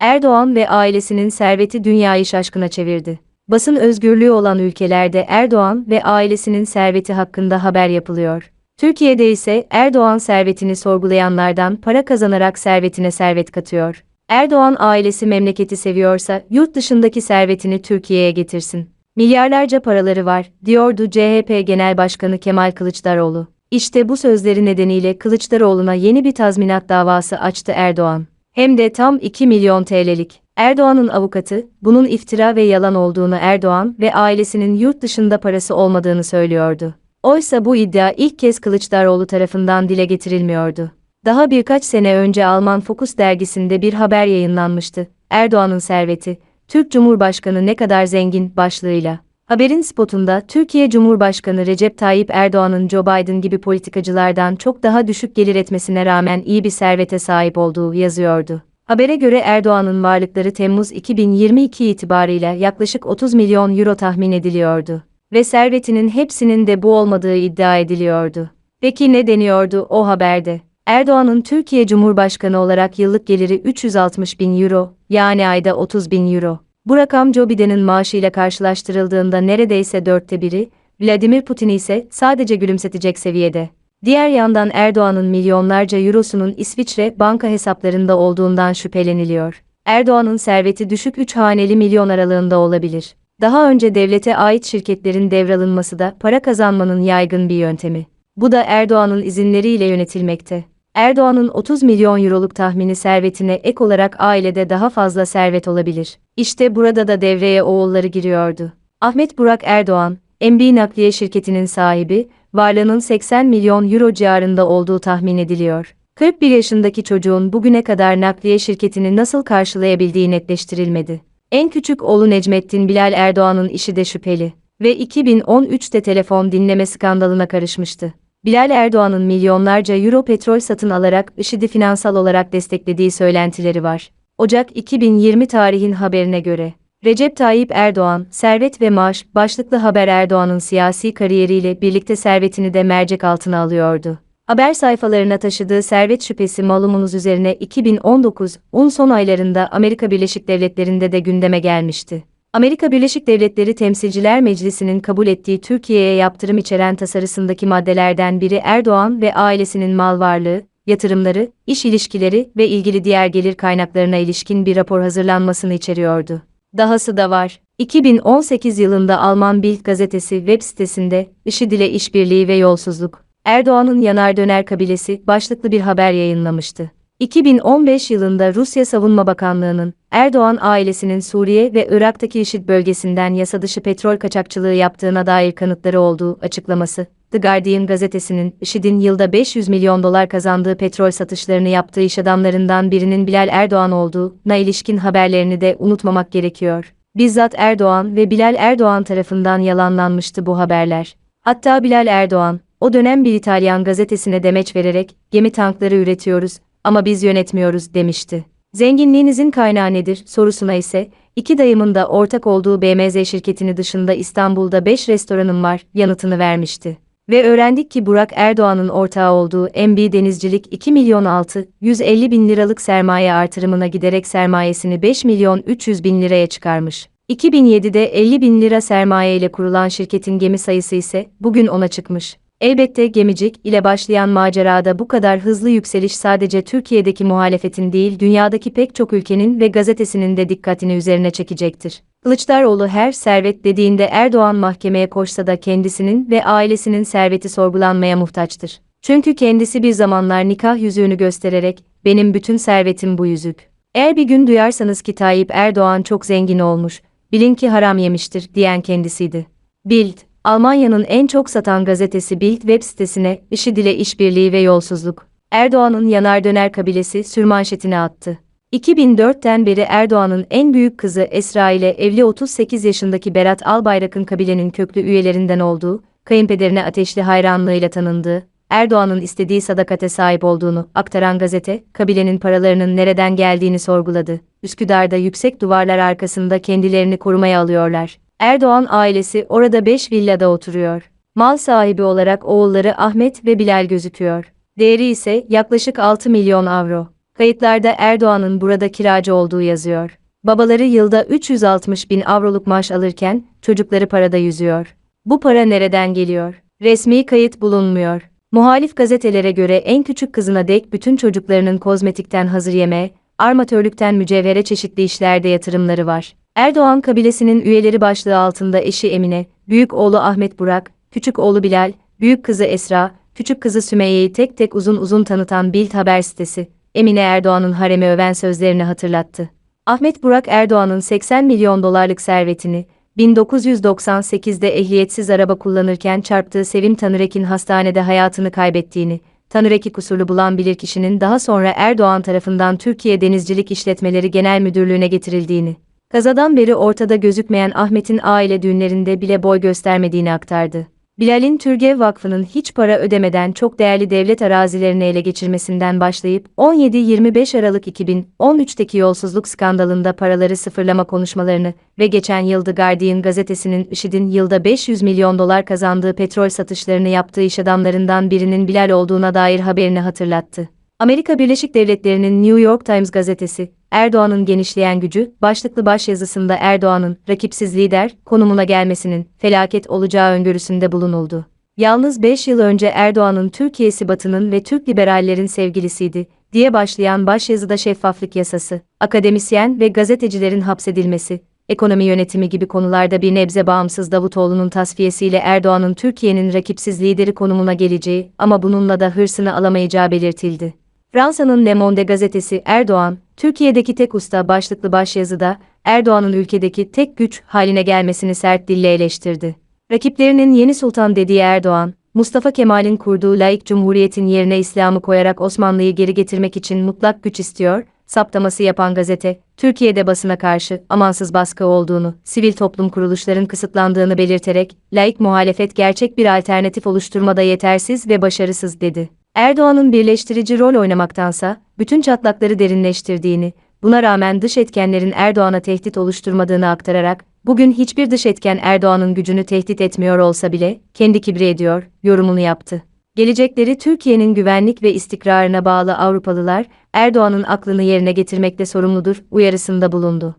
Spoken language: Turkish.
Erdoğan ve ailesinin serveti dünyayı şaşkına çevirdi. Basın özgürlüğü olan ülkelerde Erdoğan ve ailesinin serveti hakkında haber yapılıyor. Türkiye'de ise Erdoğan servetini sorgulayanlardan para kazanarak servetine servet katıyor. Erdoğan ailesi memleketi seviyorsa yurt dışındaki servetini Türkiye'ye getirsin. Milyarlarca paraları var, diyordu CHP Genel Başkanı Kemal Kılıçdaroğlu. İşte bu sözleri nedeniyle Kılıçdaroğlu'na yeni bir tazminat davası açtı Erdoğan. Hem de tam 2 milyon TL'lik. Erdoğan'ın avukatı, bunun iftira ve yalan olduğunu Erdoğan ve ailesinin yurt dışında parası olmadığını söylüyordu. Oysa bu iddia ilk kez Kılıçdaroğlu tarafından dile getirilmiyordu. Daha birkaç sene önce Alman Focus dergisinde bir haber yayınlanmıştı. Erdoğan'ın serveti, Türk Cumhurbaşkanı ne kadar zengin başlığıyla. Haberin spotunda Türkiye Cumhurbaşkanı Recep Tayyip Erdoğan'ın Joe Biden gibi politikacılardan çok daha düşük gelir etmesine rağmen iyi bir servete sahip olduğu yazıyordu. Habere göre Erdoğan'ın varlıkları Temmuz 2022 itibarıyla yaklaşık 30 milyon euro tahmin ediliyordu. Ve servetinin hepsinin de bu olmadığı iddia ediliyordu. Peki ne deniyordu o haberde? Erdoğan'ın Türkiye Cumhurbaşkanı olarak yıllık geliri 360 bin euro, yani ayda 30 bin euro. Bu rakam Joe Biden'in maaşıyla karşılaştırıldığında neredeyse dörtte biri, Vladimir Putin ise sadece gülümsetecek seviyede. Diğer yandan Erdoğan'ın milyonlarca eurosunun İsviçre banka hesaplarında olduğundan şüpheleniliyor. Erdoğan'ın serveti düşük 3 haneli milyon aralığında olabilir. Daha önce devlete ait şirketlerin devralınması da para kazanmanın yaygın bir yöntemi. Bu da Erdoğan'ın izinleriyle yönetilmekte. Erdoğan'ın 30 milyon euroluk tahmini servetine ek olarak ailede daha fazla servet olabilir. İşte burada da devreye oğulları giriyordu. Ahmet Burak Erdoğan, MB Nakliye Şirketi'nin sahibi, varlığının 80 milyon euro civarında olduğu tahmin ediliyor. 41 yaşındaki çocuğun bugüne kadar nakliye şirketini nasıl karşılayabildiği netleştirilmedi. En küçük oğlu Necmettin Bilal Erdoğan'ın işi de şüpheli ve 2013'te telefon dinleme skandalına karışmıştı. Bilal Erdoğan'ın milyonlarca euro petrol satın alarak IŞİD'i finansal olarak desteklediği söylentileri var. Ocak 2020 tarihin haberine göre, Recep Tayyip Erdoğan, Servet ve Maaş, başlıklı haber Erdoğan'ın siyasi kariyeriyle birlikte servetini de mercek altına alıyordu. Haber sayfalarına taşıdığı servet şüphesi malumunuz üzerine 2019'un son aylarında Amerika Birleşik Devletleri'nde de gündeme gelmişti. Amerika Birleşik Devletleri Temsilciler Meclisi'nin kabul ettiği Türkiye'ye yaptırım içeren tasarısındaki maddelerden biri Erdoğan ve ailesinin mal varlığı, yatırımları, iş ilişkileri ve ilgili diğer gelir kaynaklarına ilişkin bir rapor hazırlanmasını içeriyordu. Dahası da var. 2018 yılında Alman Bild gazetesi web sitesinde IŞİD ile işbirliği ve yolsuzluk, Erdoğan'ın yanar döner kabilesi başlıklı bir haber yayınlamıştı. 2015 yılında Rusya Savunma Bakanlığı'nın Erdoğan ailesinin Suriye ve Irak'taki IŞİD bölgesinden yasa dışı petrol kaçakçılığı yaptığına dair kanıtları olduğu açıklaması. The Guardian gazetesinin IŞİD'in yılda 500 milyon dolar kazandığı petrol satışlarını yaptığı iş adamlarından birinin Bilal Erdoğan olduğuna ilişkin haberlerini de unutmamak gerekiyor. Bizzat Erdoğan ve Bilal Erdoğan tarafından yalanlanmıştı bu haberler. Hatta Bilal Erdoğan, o dönem bir İtalyan gazetesine demeç vererek, gemi tankları üretiyoruz ama biz yönetmiyoruz demişti. Zenginliğinizin kaynağı nedir sorusuna ise, iki dayımın da ortak olduğu BMZ şirketini dışında İstanbul'da 5 restoranım var yanıtını vermişti. Ve öğrendik ki Burak Erdoğan'ın ortağı olduğu MB Denizcilik 2 milyon 6, 150 bin liralık sermaye artırımına giderek sermayesini 5 milyon 300 bin liraya çıkarmış. 2007'de 50 bin lira sermaye ile kurulan şirketin gemi sayısı ise bugün ona çıkmış. Elbette gemicik ile başlayan macerada bu kadar hızlı yükseliş sadece Türkiye'deki muhalefetin değil dünyadaki pek çok ülkenin ve gazetesinin de dikkatini üzerine çekecektir. Kılıçdaroğlu her servet dediğinde Erdoğan mahkemeye koşsa da kendisinin ve ailesinin serveti sorgulanmaya muhtaçtır. Çünkü kendisi bir zamanlar nikah yüzüğünü göstererek, benim bütün servetim bu yüzük. Eğer bir gün duyarsanız ki Tayyip Erdoğan çok zengin olmuş, bilin ki haram yemiştir diyen kendisiydi. Bild, Almanya'nın en çok satan gazetesi Bild web sitesine IŞİD ile işbirliği ve yolsuzluk. Erdoğan'ın yanar döner kabilesi sürmanşetine attı. 2004'ten beri Erdoğan'ın en büyük kızı Esra ile evli 38 yaşındaki Berat Albayrak'ın kabilenin köklü üyelerinden olduğu, kayınpederine ateşli hayranlığıyla tanındığı, Erdoğan'ın istediği sadakate sahip olduğunu aktaran gazete, kabilenin paralarının nereden geldiğini sorguladı. Üsküdar'da yüksek duvarlar arkasında kendilerini korumaya alıyorlar. Erdoğan ailesi orada 5 villada oturuyor. Mal sahibi olarak oğulları Ahmet ve Bilal gözüküyor. Değeri ise yaklaşık 6 milyon avro. Kayıtlarda Erdoğan'ın burada kiracı olduğu yazıyor. Babaları yılda 360 bin avroluk maaş alırken, çocukları parada yüzüyor. Bu para nereden geliyor? Resmi kayıt bulunmuyor. Muhalif gazetelere göre en küçük kızına dek bütün çocuklarının kozmetikten hazır yemeğe, armatörlükten mücevhere çeşitli işlerde yatırımları var. Erdoğan kabilesinin üyeleri başlığı altında eşi Emine, büyük oğlu Ahmet Burak, küçük oğlu Bilal, büyük kızı Esra, küçük kızı Sümeyye'yi tek tek uzun uzun tanıtan Bild haber sitesi, Emine Erdoğan'ın haremi öven sözlerini hatırlattı. Ahmet Burak Erdoğan'ın 80 milyon dolarlık servetini, 1998'de ehliyetsiz araba kullanırken çarptığı Sevim Tanırek'in hastanede hayatını kaybettiğini, Tanırek'i kusurlu bulan bilirkişinin daha sonra Erdoğan tarafından Türkiye Denizcilik İşletmeleri Genel Müdürlüğü'ne getirildiğini, kazadan beri ortada gözükmeyen Ahmet'in aile düğünlerinde bile boy göstermediğini aktardı. Bilal'in Türgev Vakfı'nın hiç para ödemeden çok değerli devlet arazilerini ele geçirmesinden başlayıp 17-25 Aralık 2013'teki yolsuzluk skandalında paraları sıfırlama konuşmalarını ve geçen yıl The Guardian gazetesinin IŞİD'in yılda 500 milyon dolar kazandığı petrol satışlarını yaptığı iş adamlarından birinin Bilal olduğuna dair haberini hatırlattı. Amerika Birleşik Devletleri'nin New York Times gazetesi, Erdoğan'ın genişleyen gücü, başlıklı başyazısında Erdoğan'ın rakipsiz lider konumuna gelmesinin felaket olacağı öngörüsünde bulunuldu. Yalnız 5 yıl önce Erdoğan'ın Türkiye'si Batı'nın ve Türk liberallerin sevgilisiydi diye başlayan başyazıda şeffaflık yasası, akademisyen ve gazetecilerin hapsedilmesi, ekonomi yönetimi gibi konularda bir nebze bağımsız Davutoğlu'nun tasfiyesiyle Erdoğan'ın Türkiye'nin rakipsiz lideri konumuna geleceği ama bununla da hırsını alamayacağı belirtildi. Fransa'nın Le Monde gazetesi Erdoğan, Türkiye'deki tek usta başlıklı başyazıda, Erdoğan'ın ülkedeki tek güç haline gelmesini sert dille eleştirdi. Rakiplerinin yeni sultan dediği Erdoğan, Mustafa Kemal'in kurduğu laik cumhuriyetin yerine İslam'ı koyarak Osmanlı'yı geri getirmek için mutlak güç istiyor, saptaması yapan gazete, Türkiye'de basına karşı amansız baskı olduğunu, sivil toplum kuruluşların kısıtlandığını belirterek, laik muhalefet gerçek bir alternatif oluşturmada yetersiz ve başarısız dedi. Erdoğan'ın birleştirici rol oynamaktansa, bütün çatlakları derinleştirdiğini, buna rağmen dış etkenlerin Erdoğan'a tehdit oluşturmadığını aktararak, bugün hiçbir dış etken Erdoğan'ın gücünü tehdit etmiyor olsa bile, kendi kibri ediyor, yorumunu yaptı. Gelecekleri Türkiye'nin güvenlik ve istikrarına bağlı Avrupalılar, Erdoğan'ın aklını yerine getirmekte sorumludur, uyarısında bulundu.